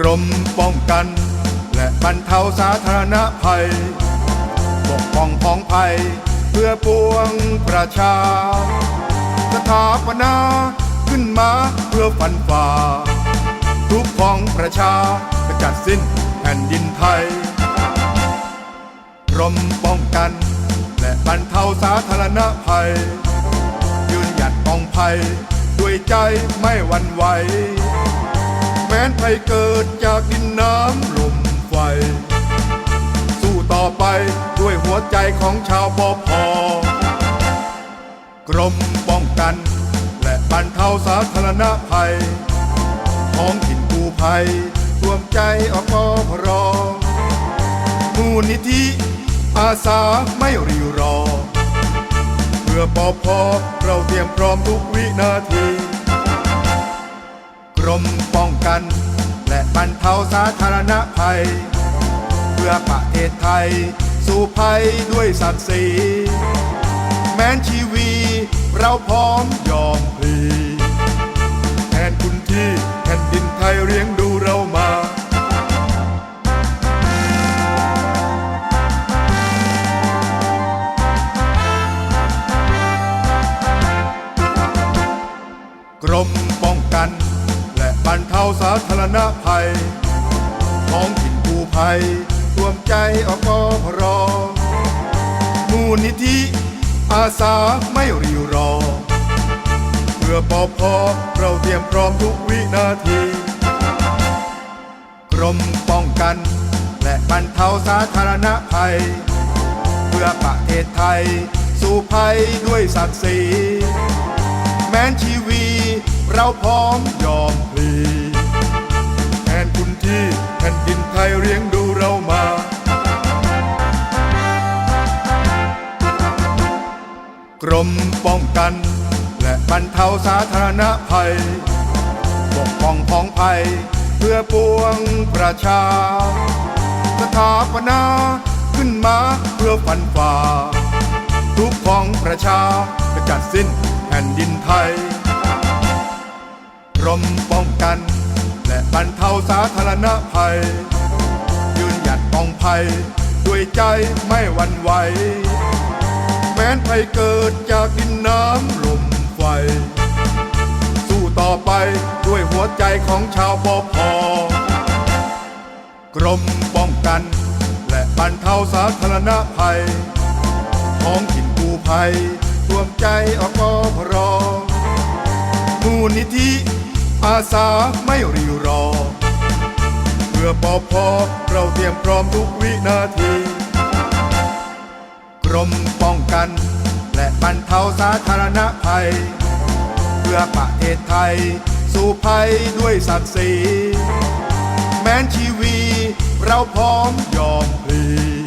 กรมป้องกัน และบรรเทาสาธารณภัย ปกป้องพ้องภัย เพื่อปวงประชา สถาปนาขึ้นมาเพื่อฟันฝ่าทุกของประชาขจัดสิ้นแผ่นดินไทยกรมป้องกัน และบรรเทาสาธารณภัย ยืนหยัดป้องภัย ด้วยใจไม่หวั่นไหว แม้นภัยเกิดจากดินน้ำลมไฟ สู้ต่อไปด้วยหัวใจของชาวปอพกรมป้องกัน และบรรเทาสาธารณภัยท้องถิ่นกูภัยรวมใจอปพรมูลนิธิอาสาไม่รีรอ เพื่อปอพอเราเตรียมพร้อมทุกวินาที รมป้องกัน และบรรเทาสาธารณภัย เพื่อประเทศไทย สู่ภัยด้วยศักดิ์ศรีแม้นชีวีเราพร้อมยอม บรรเทาสาธารณภัยท้องถิ่นกู้ภัยรวมใจอปพรมูลนิธิอาสาไม่รีรอ เพื่อปอพอเราเตรียมพร้อมทุกวินาที กรมป้องกัน และบรรเทาสาธารณภัย เพื่อประเทศไทย สู่ภัยด้วยศักดิ์ศรีแม้นชีวี เราพร้อมยอมพลีแทนคุณที่แผ่นดินไทยเลี้ยงดูเรามา กรมป้องกัน และบรรเทาสาธารณภัยปกป้องพ้องภัยเพื่อปวงประชา สถาปนาขึ้นมาเพื่อฟันฝ่าทุกของประชาจะจัดสิ้นแผ่นดินไทย รมป้องกัน และบรรเทาสาธารณภัย ยืนหยัดป้องภัย ด้วยใจไม่หวั่นไหว แม้นภัยเกิดจากดินน้ำลมไฟ สู้ต่อไปด้วยหัวใจของชาวปอพกรมป้องกัน และบรรเทาสาธารณภัยท้องถิ่นกู้ภัยรวมใจอปพรมูลนิธิ อาสาไม่รีรอ เพื่อปอพอเราเตรียมพร้อมทุกวินาที กรมป้องกัน และบรรเทาสาธารณภัย เพื่อประเทศไทย สู่ภัยด้วยศักดิ์ศรีแม้นชีวีเราพร้อมยอมพลี